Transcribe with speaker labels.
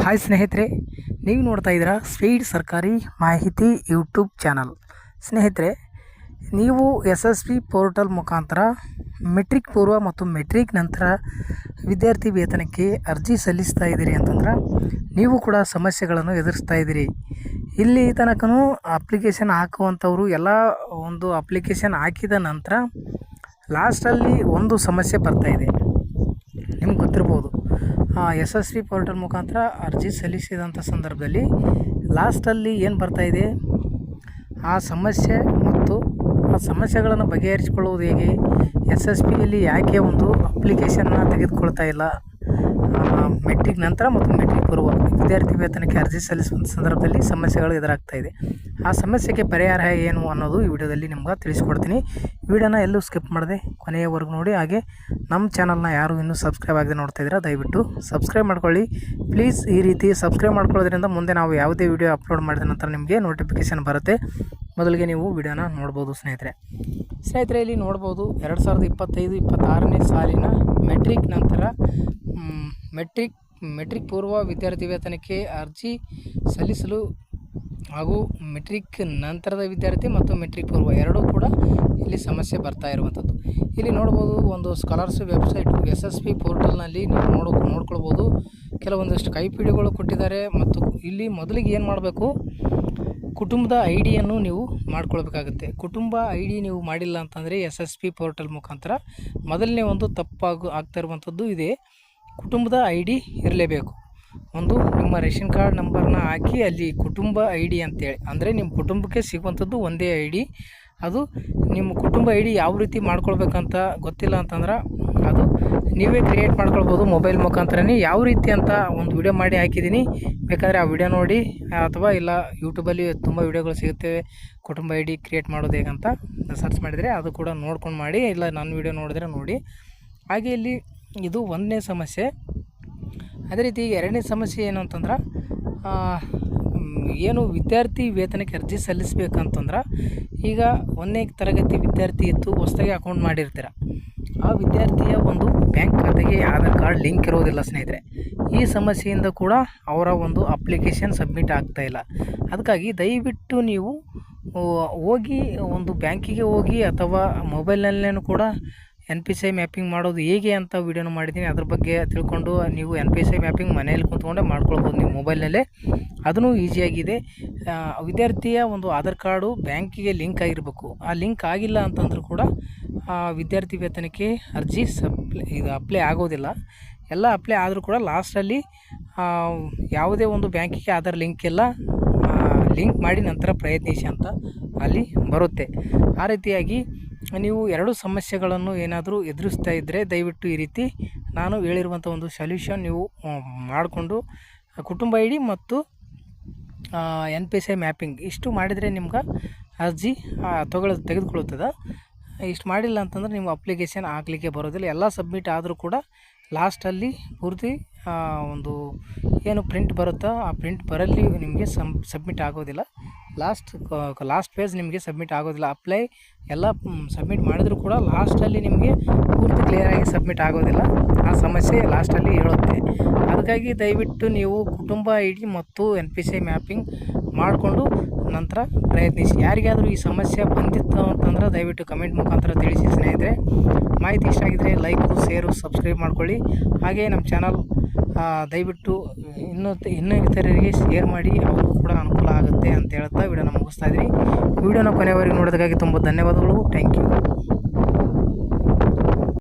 Speaker 1: Hi ಸ್ನೇಹಿತರೆ, ನೀವು ನೋಡ್ತಾ ಇದ್ದೀರಾ ಸ್ಪೀಡ್ ಸರ್ಕಾರಿ ಮಾಹಿತಿ ಯೂಟ್ಯೂಬ್ ಚಾನಲ್. ಸ್ನೇಹಿತರೆ, ನೀವು ಎಸ್ ಎಸ್ ಪಿ ಪೋರ್ಟಲ್ ಮುಖಾಂತರ ಮೆಟ್ರಿಕ್ ಪೂರ್ವ ಮತ್ತು ಮೆಟ್ರಿಕ್ ನಂತರ ವಿದ್ಯಾರ್ಥಿ ವೇತನಕ್ಕೆ ಅರ್ಜಿ ಸಲ್ಲಿಸ್ತಾ ಇದ್ದೀರಿ ಅಂತಂದ್ರೆ ನೀವು ಕೂಡ ಸಮಸ್ಯೆಗಳನ್ನು ಎದುರಿಸ್ತಾ ಇದ್ದೀರಿ. ಇಲ್ಲಿ ತನಕನೂ ಅಪ್ಲಿಕೇಶನ್ ಹಾಕುವಂಥವ್ರು ಎಲ್ಲ ಒಂದು ಅಪ್ಲಿಕೇಶನ್ ಹಾಕಿದ ನಂತರ ಲಾಸ್ಟಲ್ಲಿ ಒಂದು ಸಮಸ್ಯೆ ಬರ್ತಾ ಇದೆ. ನಿಮ್ಗೆ ಗೊತ್ತಿರ್ಬೋದು. ಎಸ್ ಎಸ್ ವಿ ಪೋರ್ಟಲ್ ಮುಖಾಂತರ ಅರ್ಜಿ ಸಲ್ಲಿಸಿದಂಥ ಸಂದರ್ಭದಲ್ಲಿ ಲಾಸ್ಟಲ್ಲಿ ಏನು ಬರ್ತಾ ಇದೆ? ಆ ಸಮಸ್ಯೆ ಮತ್ತು ಆ ಸಮಸ್ಯೆಗಳನ್ನು ಬಗೆಹರಿಸಿಕೊಳ್ಳುವುದು ಹೇಗೆ? ಎಸ್ ಎಸ್ ಪಿಯಲ್ಲಿ ಯಾಕೆ ಒಂದು ಅಪ್ಲಿಕೇಶನ್ನ ತೆಗೆದುಕೊಳ್ತಾ ಇಲ್ಲ? ಮೆಟ್ರಿಕ್ ನಂತರ ಮತ್ತು ಮೆಟ್ರಿಕ್ ಪೂರ್ವ. ವಿದ್ಯಾರ್ಥಿ ವೇತನಕ್ಕೆ ಅರ್ಜಿ ಸಲ್ಲಿಸುವಂಥ ಸಂದರ್ಭದಲ್ಲಿ ಸಮಸ್ಯೆಗಳು ಎದುರಾಗ್ತಾ ಇದೆ ಆ ಸಮಸ್ಯೆಗೆ ಪರಿಹಾರ ಏನು ಅನ್ನೋದು ಈ ವಿಡಿಯೋದಲ್ಲಿ ನಿಮ್ಗೆ ತಿಳಿಸ್ಕೊಡ್ತೀನಿ. ವಿಡಿಯೋನ ಎಲ್ಲೂ ಸ್ಕಿಪ್ ಮಾಡಿದೆ ಕೊನೆಯವರೆಗೂ ನೋಡಿ. ಹಾಗೆ ನಮ್ಮ ಚಾನಲ್ನ ಯಾರು ಇನ್ನೂ ಸಬ್ಸ್ಕ್ರೈಬ್ ಆಗದೆ ನೋಡ್ತಾ ಇದ್ದೀರಾ, ದಯವಿಟ್ಟು ಸಬ್ಸ್ಕ್ರೈಬ್ ಮಾಡ್ಕೊಳ್ಳಿ. ಪ್ಲೀಸ್ ಈ ರೀತಿ ಸಬ್ಸ್ಕ್ರೈಬ್ ಮಾಡ್ಕೊಳ್ಳೋದ್ರಿಂದ ಮುಂದೆ ನಾವು ಯಾವುದೇ ವಿಡಿಯೋ ಅಪ್ಲೋಡ್ ಮಾಡಿದ ನಂತರ ನಿಮಗೆ ನೋಟಿಫಿಕೇಶನ್ ಬರುತ್ತೆ. ಮೊದಲಿಗೆ ನೀವು ವಿಡಿಯೋನ ನೋಡ್ಬೋದು ಸ್ನೇಹಿತರೆ. ಸ್ನೇಹಿತರೆ, ಇಲ್ಲಿ ನೋಡ್ಬೋದು ಎರಡು ಸಾವಿರದ ಇಪ್ಪತ್ತೈದು ಇಪ್ಪತ್ತಾರನೇ ಸಾಲಿನ ಮೆಟ್ರಿಕ್ ನಂತರ ಮೆಟ್ರಿಕ್ ಮೆಟ್ರಿಕ್ ಪೂರ್ವ ವಿದ್ಯಾರ್ಥಿ ವೇತನಕ್ಕೆ ಅರ್ಜಿ ಸಲ್ಲಿಸಲು ಹಾಗೂ ಮೆಟ್ರಿಕ್ ನಂತರದ ವಿದ್ಯಾರ್ಥಿ ಮತ್ತು ಮೆಟ್ರಿಕ್ ಪೂರ್ವ ಎರಡೂ ಕೂಡ ಇಲ್ಲಿ ಸಮಸ್ಯೆ ಬರ್ತಾ ಇರುವಂಥದ್ದು. ಇಲ್ಲಿ ನೋಡ್ಬೋದು ಒಂದು scholarship website S S P ಪೋರ್ಟಲ್ನಲ್ಲಿ ನೀವು ನೋಡೋ, ನೋಡ್ಕೊಳ್ಬೋದು. ಕೆಲವೊಂದಿಷ್ಟು ಕೈಪಿಡಿಗಳು ಕೊಟ್ಟಿದ್ದಾರೆ ಮತ್ತು ಇಲ್ಲಿ ಮೊದಲಿಗೆ ಏನು ಮಾಡಬೇಕು? ಕುಟುಂಬದ ಐ ಡಿಯನ್ನು ನೀವು ಮಾಡ್ಕೊಳ್ಬೇಕಾಗುತ್ತೆ. ಕುಟುಂಬ ಐ ಡಿ ನೀವು ಮಾಡಿಲ್ಲ ಅಂತಂದರೆ ಎಸ್ ಎಸ್ ಪಿ ಪೋರ್ಟಲ್ ಮುಖಾಂತರ ಮೊದಲನೇ ಒಂದು ತಪ್ಪಾಗು ಆಗ್ತಾ ಇರುವಂಥದ್ದು ಇದೆ. ಕುಟುಂಬದ ಐ ಡಿ ಇರಲೇಬೇಕು. ಒಂದು, ನಿಮ್ಮ ರೇಷನ್ ಕಾರ್ಡ್ ನಂಬರ್ನ ಹಾಕಿ ಅಲ್ಲಿ ಕುಟುಂಬ ಐ ಡಿ ಅಂತೇಳಿ. ಅಂದರೆ ನಿಮ್ಮ ಕುಟುಂಬಕ್ಕೆ ಸಿಗುವಂಥದ್ದು ಒಂದೇ ಐ ಡಿ ಅದು ನಿಮ್ಮ ಕುಟುಂಬ ಐ ಡಿ ಯಾವ ರೀತಿ ಮಾಡ್ಕೊಳ್ಬೇಕಂತ ಗೊತ್ತಿಲ್ಲ ಅಂತಂದ್ರೆ ಅದು ನೀವೇ ಕ್ರಿಯೇಟ್ ಮಾಡ್ಕೊಳ್ಬೋದು ಮೊಬೈಲ್ ಮುಖಾಂತರನೇ. ಯಾವ ರೀತಿ ಅಂತ ಒಂದು ವಿಡಿಯೋ ಮಾಡಿ ಹಾಕಿದ್ದೀನಿ. ಬೇಕಾದರೆ ಆ ವಿಡಿಯೋ ನೋಡಿ, ಅಥವಾ ಇಲ್ಲ ಯೂಟ್ಯೂಬಲ್ಲಿ ತುಂಬ ವಿಡಿಯೋಗಳು ಸಿಗುತ್ತವೆ ಕುಟುಂಬ ಐ ಡಿ ಕ್ರಿಯೇಟ್ ಮಾಡೋದು ಹೇಗಂತ ಸರ್ಚ್ ಮಾಡಿದರೆ ಅದು ಕೂಡ ನೋಡ್ಕೊಂಡು ಮಾಡಿ, ಇಲ್ಲ ನನ್ನ ವಿಡಿಯೋ ನೋಡಿದ್ರೆ ನೋಡಿ. ಹಾಗೆ ಇಲ್ಲಿ ಇದು ಒಂದನೇ ಸಮಸ್ಯೆ. ಅದೇ ರೀತಿ ಎರಡನೇ ಸಮಸ್ಯೆ ಏನು ಅಂತಂದ್ರೆ ಏನು ವಿದ್ಯಾರ್ಥಿ ವೇತನಕ್ಕೆ ಅರ್ಜಿ ಸಲ್ಲಿಸಬೇಕಂತಂದ್ರೆ, ಈಗ ಒಂದನೇ ತರಗತಿ ವಿದ್ಯಾರ್ಥಿ ಇತ್ತು ಹೊಸದಾಗಿ ಅಕೌಂಟ್ ಮಾಡಿರ್ತೀರ. ಆ ವಿದ್ಯಾರ್ಥಿಯ ಒಂದು ಬ್ಯಾಂಕ್ ಖಾತೆಗೆ ಆಧಾರ್ ಕಾರ್ಡ್ ಲಿಂಕ್ ಇರೋದಿಲ್ಲ ಸ್ನೇಹಿತರೆ. ಈ ಸಮಸ್ಯೆಯಿಂದ ಕೂಡ ಅವರ ಒಂದು ಅಪ್ಲಿಕೇಶನ್ ಸಬ್ಮಿಟ್ ಆಗ್ತಾ ಇಲ್ಲ. ಅದಕ್ಕಾಗಿ ದಯವಿಟ್ಟು ನೀವು ಹೋಗಿ ಒಂದು ಬ್ಯಾಂಕಿಗೆ ಹೋಗಿ ಅಥವಾ ಮೊಬೈಲ್ನಲ್ಲೇನು ಕೂಡ N P C I mapping ಮಾಡೋದು ಹೇಗೆ ಅಂತ ವೀಡಿಯೋನ ಮಾಡಿದ್ದೀನಿ. ಅದ್ರ ಬಗ್ಗೆ ತಿಳ್ಕೊಂಡು ನೀವು N P C I mapping ಮನೆಯಲ್ಲಿ ಕೂತ್ಕೊಂಡೆ ಮಾಡ್ಕೊಳ್ಬೋದು ನೀವು ಮೊಬೈಲ್ನಲ್ಲೇ ಅದೂ ಈಸಿಯಾಗಿದೆ ವಿದ್ಯಾರ್ಥಿಯ ಒಂದು ಆಧಾರ್ ಕಾರ್ಡು ಬ್ಯಾಂಕಿಗೆ ಲಿಂಕ್ ಆಗಿರಬೇಕು. ಆ ಲಿಂಕ್ ಆಗಿಲ್ಲ ಅಂತಂದ್ರೂ ಕೂಡ ವಿದ್ಯಾರ್ಥಿ ವೇತನಕ್ಕೆ ಅರ್ಜಿ ಸಪ್ಲೈ, ಇದು ಅಪ್ಲೈ ಆಗೋದಿಲ್ಲ. ಎಲ್ಲ ಅಪ್ಲೈ ಆದರೂ ಕೂಡ ಲಾಸ್ಟಲ್ಲಿ ಯಾವುದೇ ಒಂದು ಬ್ಯಾಂಕಿಗೆ ಆಧಾರ್ ಲಿಂಕ್ ಇಲ್ಲ. ಲಿಂಕ್ ಮಾಡಿ ನಂತರ ಪ್ರಯತ್ನಿಸಿ ಅಂತ ಅಲ್ಲಿ ಬರುತ್ತೆ. ಆ ರೀತಿಯಾಗಿ ನೀವು ಎರಡು ಸಮಸ್ಯೆಗಳನ್ನು ಏನಾದರೂ ಎದುರಿಸ್ತಾ ಇದ್ದರೆ ದಯವಿಟ್ಟು ಈ ರೀತಿ ನಾನು ಹೇಳಿರುವಂಥ ಒಂದು ಸೊಲ್ಯೂಷನ್ ನೀವು ಮಾಡಿಕೊಂಡು ಕುಟುಂಬ ಐ ಡಿ ಮತ್ತು ಎನ್ ಪಿ ಸಿ ಮ್ಯಾಪಿಂಗ್ ಇಷ್ಟು ಮಾಡಿದರೆ ನಿಮ್ಗೆ ಅರ್ಜಿ ತಗೊಳ್ಳೋ ತೆಗೆದುಕೊಳ್ಳುತ್ತದೆ. ಇಷ್ಟು ಮಾಡಿಲ್ಲ ಅಂತಂದ್ರೆ ನಿಮ್ಮ ಅಪ್ಲಿಕೇಶನ್ ಹಾಕ್ಲಿಕ್ಕೆ ಬರೋದಿಲ್ಲ. ಎಲ್ಲ ಸಬ್ಮಿಟ್ ಆದರೂ ಕೂಡ ಲಾಸ್ಟಲ್ಲಿ ಪೂರ್ತಿ ಒಂದು ಏನು ಪ್ರಿಂಟ್ ಬರುತ್ತೋ ಆ ಪ್ರಿಂಟ್ ಬರಲ್ಲಿ ನಿಮಗೆ ಸಮ್ ಸಬ್ಮಿಟ್ ಆಗೋದಿಲ್ಲ. ಲಾಸ್ಟ್ ಲಾಸ್ಟ್ ಪೇಜ್ ನಿಮಗೆ ಸಬ್ಮಿಟ್ ಆಗೋದಿಲ್ಲ. ಅಪ್ಲೈ ಎಲ್ಲ ಸಬ್ಮಿಟ್ ಮಾಡಿದರೂ ಕೂಡ ಲಾಸ್ಟಲ್ಲಿ ನಿಮಗೆ ಪೂರ್ತಿ ಕ್ಲಿಯರಾಗಿ ಸಬ್ಮಿಟ್ ಆಗೋದಿಲ್ಲ. ಆ ಸಮಸ್ಯೆ ಲಾಸ್ಟಲ್ಲಿ ಹೇಳುತ್ತೆ. ಅದಕ್ಕಾಗಿ ದಯವಿಟ್ಟು ನೀವು ಕುಟುಂಬ ಐ ಡಿ ಮತ್ತು ಎನ್ ಪಿ ಸಿ ಮ್ಯಾಪಿಂಗ್ ಮಾಡಿಕೊಂಡು ನಂತರ ಪ್ರಯತ್ನಿಸಿ. ಯಾರಿಗಾದರೂ ಈ ಸಮಸ್ಯೆ ಬಂದಿತ್ತು ಅಂತಂದ್ರೆ ದಯವಿಟ್ಟು ಕಮೆಂಟ್ ಮುಖಾಂತರ ತಿಳಿಸಿ ಸ್ನೇಹಿತರೆ. ಮಾಹಿತಿ ಇಷ್ಟ ಆಗಿದ್ದರೆ ಲೈಕು ಶೇರು ಸಬ್ಸ್ಕ್ರೈಬ್ ಮಾಡ್ಕೊಳ್ಳಿ. ಹಾಗೆ ನಮ್ಮ ಚಾನಲ್ ದಯವಿಟ್ಟು ಇನ್ನೂ ಇನ್ನೂ ಇತರರಿಗೆ ಶೇರ್ ಮಾಡಿ. ಅವರು ಕೂಡ ಅನುಕೂಲ ಆಗುತ್ತೆ ಅಂತ ಹೇಳ್ತಾ ವಿಡಿಯೋನ ಮುಗಿಸ್ತಾ ಇದ್ದೀನಿ ವಿಡಿಯೋನ ಕೊನೆವರೆಗೆ ನೋಡೋದಕ್ಕಾಗಿ ತುಂಬ ಧನ್ಯವಾದಗಳು. Thank you